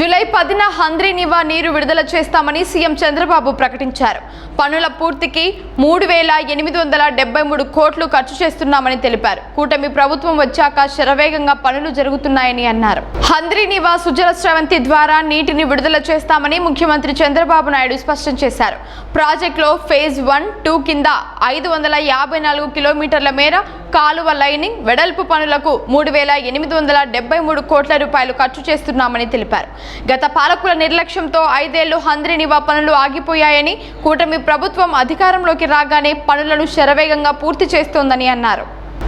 July పదిన హంద్రీనివా నీరు విడుదల చేస్తామని సీఎం చంద్రబాబు ప్రకటించారు. పనుల పూర్తికి మూడు వేల ఎనిమిది వందల డెబ్బై మూడు కోట్లు ఖర్చు చేస్తున్నామని తెలిపారు. కూటమి ప్రభుత్వం వచ్చాక శరవేగంగా పనులు జరుగుతున్నాయని అన్నారు. హంద్రీనివా సుజల స్రవంతి ద్వారా నీటిని విడుదల చేస్తామని ముఖ్యమంత్రి చంద్రబాబు నాయుడు స్పష్టం చేశారు. ప్రాజెక్టులో ఫేజ్ వన్ టూ కింద ఐదు వందల యాభై నాలుగు కిలోమీటర్ల మేర కాలువ లైనింగ్ వెడల్పు పనులకు మూడు వేల ఎనిమిది వందల డెబ్బై మూడు కోట్ల రూపాయలు ఖర్చు చేస్తున్నామని తెలిపారు. గత పాలకుల నిర్లక్ష్యంతో ఐదేళ్ళు హంద్రీనివా పనులు ఆగిపోయాయని కూటమి ప్రభుత్వం అధికారంలోకి రాగానే పనులను శరవేగంగా పూర్తి చేస్తోందని అన్నారు.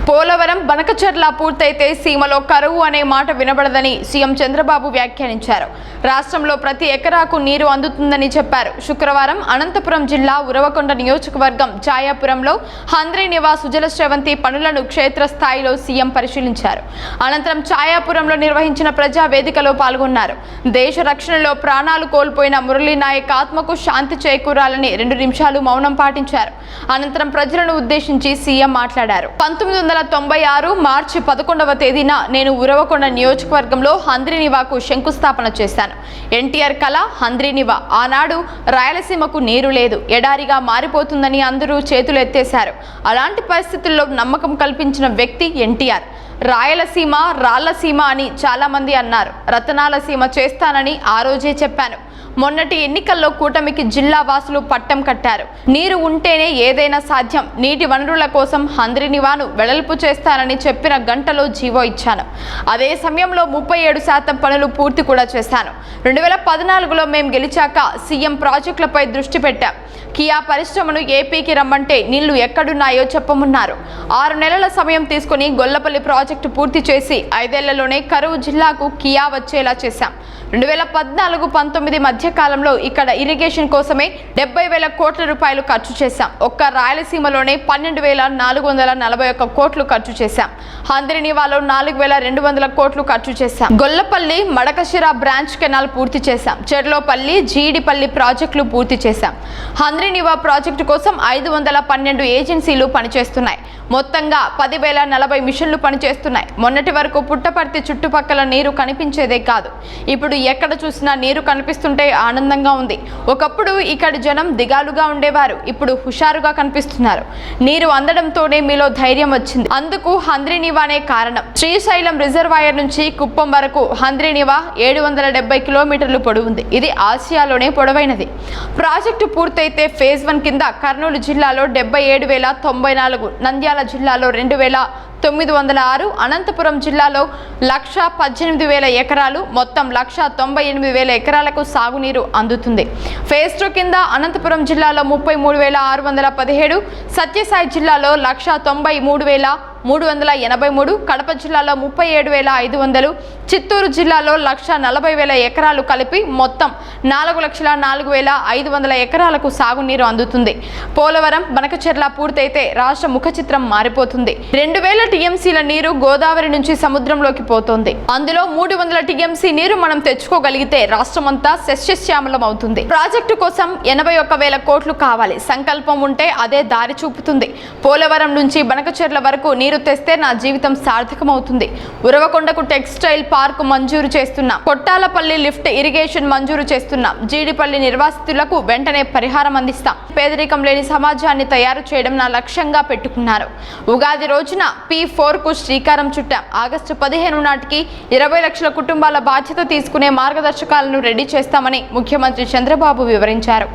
పోలవరం బనకచర్ల పూర్తయితే సీమలో కరువు అనే మాట వినబడదని సీఎం చంద్రబాబు వ్యాఖ్యానించారు. రాష్ట్రంలో ప్రతి ఎకరాకు నీరు అందుతుందని చెప్పారు. శుక్రవారం అనంతపురం జిల్లా ఉరవకొండ నియోజకవర్గం ఛాయాపురంలో హంద్రీ నివాస్ సుజల శ్రవంతి పనులను క్షేత్రస్థాయిలో సీఎం పరిశీలించారు. అనంతరం ఛాయాపురంలో నిర్వహించిన ప్రజా వేదికలో పాల్గొన్నారు. దేశ రక్షణలో ప్రాణాలు కోల్పోయిన మురళీ నాయక్ ఆత్మకు శాంతి చేకూరాలని రెండు నిమిషాలు మౌనం పాటించారు. అనంతరం ప్రజలను ఉద్దేశించి సీఎం మాట్లాడారు. పంతొమ్మిది వందల తొంభై ఆరు మార్చి పదకొండవ తేదీన నేను ఉరవకొండ నియోజకవర్గంలో హంద్రినివాకు శంకుస్థాపన చేశాను. ఎన్టీఆర్ కళ హంద్రినివా. ఆనాడు రాయలసీమకు నీరు లేదు. ఎడారిగా మారిపోతుందని అందరూ చేతులు ఎత్తేశారు అలాంటి పరిస్థితుల్లో నమ్మకం కల్పించిన వ్యక్తి ఎన్టీఆర్. రాయలసీమ రాళ్ళసీమ అని చాలామంది అన్నారు. రతనాల సీమ చేస్తానని ఆ రోజే చెప్పాను. మొన్నటి ఎన్నికల్లో కూటమికి జిల్లా వాసులు పట్టం కట్టారు. నీరు ఉంటేనే ఏదైనా సాధ్యం. నీటి వనరుల కోసం హంద్రినివాను వెడల్పు చేస్తానని చెప్పిన గంటలో జీవో ఇచ్చాను. అదే సమయంలో ముప్పై ఏడు శాతం పనులు పూర్తి కూడా చేశాను. రెండు వేల పద్నాలుగులో మేము గెలిచాక సీఎం ప్రాజెక్టులపై దృష్టి పెట్టాం. కియా పరిశ్రమను ఏపీకి రమ్మంటే నీళ్ళు ఎక్కడున్నాయో చెప్పమన్నారు. ఆరు నెలల సమయం తీసుకుని గొల్లపల్లి ప్రాజెక్టు పూర్తి చేసి ఐదేళ్ళలోనే కరువు జిల్లాకు కియా వచ్చేలా చేశాం. రెండు వేల పద్నాలుగు పంతొమ్మిది మధ్య కాలంలో ఇక్కడ ఇరిగేషన్ కోసమే డెబ్బై వేల కోట్ల రూపాయలు ఖర్చు చేశాం. ఒక్క రాయలసీమలోనే పన్నెండు వేల నాలుగు వందల నలభై ఒక్క కోట్లు ఖర్చు చేశాం. హంద్రినివాలో నాలుగు వేల రెండు వందల కోట్లు ఖర్చు చేశాం. గొల్లపల్లి మడకశిర బ్రాంచ్ కెనాల్ పూర్తి చేశాం. చెర్లోపల్లి జీడిపల్లి ప్రాజెక్టులు పూర్తి చేశాం. హంద్రినివా ప్రాజెక్టు కోసం ఐదు వందల పన్నెండు ఏజెన్సీలు పనిచేస్తున్నాయి. మొత్తంగా పదివేల నలభై మిషన్లు పనిచేస్తున్నాయి. మొన్నటి వరకు పుట్టపర్తి చుట్టుపక్కల నీరు కనిపించేదే కాదు. ఇప్పుడు ఎక్కడ చూసినా నీరు కనిపిస్తుంటే ఆనందంగా ఉంది. ఒకప్పుడు ఇక్కడ జనం దిగాలుగా ఉండేవారు. ఇప్పుడు హుషారుగా కనిపిస్తున్నారు. నీరు అందడంతోనే మీలో ధైర్యం వచ్చింది. అందుకు హంద్రినివానే కారణం. శ్రీశైలం రిజర్వాయర్ నుంచి కుప్పం వరకు హంద్రినివా ఏడు వందల డెబ్బై కిలోమీటర్లు పొడవుంది ఇది ఆసియాలోనే పొడవైనది. ప్రాజెక్టు పూర్తయితే ఫేజ్ వన్ కింద కర్నూలు జిల్లాలో డెబ్బై ఏడు వేల తొంభై నాలుగు నంద్యాల జిల్లాలో రెండు వేల తొమ్మిది వందల ఆరు అనంతపురం జిల్లాలో లక్ష పద్దెనిమిది వేల ఎకరాలు మొత్తం లక్ష తొంభై ఎనిమిది వేల ఎకరాలకు సాగునీరు అందుతుంది. ఫేజ్ టూ కింద అనంతపురం జిల్లాలో ముప్పై మూడు వేల ఆరు వందల పదిహేడు సత్యసాయి జిల్లాలో లక్ష తొంభై మూడు వేల మూడు వందల ఎనభై మూడు కడప జిల్లాలో ముప్పై ఏడు వేల ఐదు వందలు చిత్తూరు జిల్లాలో లక్ష నలభై వేల ఎకరాలు కలిపి మొత్తం నాలుగు లక్షల నాలుగు వేల ఐదు వందల ఎకరాలకు సాగునీరు అందుతుంది. పోలవరం బనకచెర్ల పూర్తయితే రాష్ట్ర ముఖ చిత్రం మారిపోతుంది. రెండు వేల టీఎంసీల నీరు గోదావరి నుంచి సముద్రంలోకి పోతోంది. అందులో మూడు వందల టీఎంసీ నీరు మనం తెచ్చుకోగలిగితే రాష్ట్రమంతా సస్యశ్యామలం అవుతుంది ప్రాజెక్టు కోసం ఎనభై ఒక్క వేల కోట్లు కావాలి. సంకల్పం ఉంటే అదే దారి చూపుతుంది. పోలవరం నుంచి బనకచెర్ల వరకు నీరు తెస్తే నా జీవితం సార్థకమవుతుంది. ఉరవకొండకు టెక్స్టైల్ పార్క్ మంజూరు చేస్తున్నాం. కొట్టాలపల్లి లిఫ్ట్ ఇరిగేషన్ మంజూరు చేస్తున్నాం. జీడిపల్లి నిర్వాసితులకు వెంటనే పరిహారం అందిస్తాం. పేదరికం లేని సమాజాన్ని తయారు చేయడం నా లక్ష్యంగా పెట్టుకున్నారు. ఉగాది రోజున పి ఫోర్కు శ్రీకారం చుట్టాం. ఆగస్టు పదిహేను నాటికి ఇరవై లక్షల కుటుంబాల బాధ్యత తీసుకునే మార్గదర్శకాలను రెడీ చేస్తామని ముఖ్యమంత్రి చంద్రబాబు వివరించారు.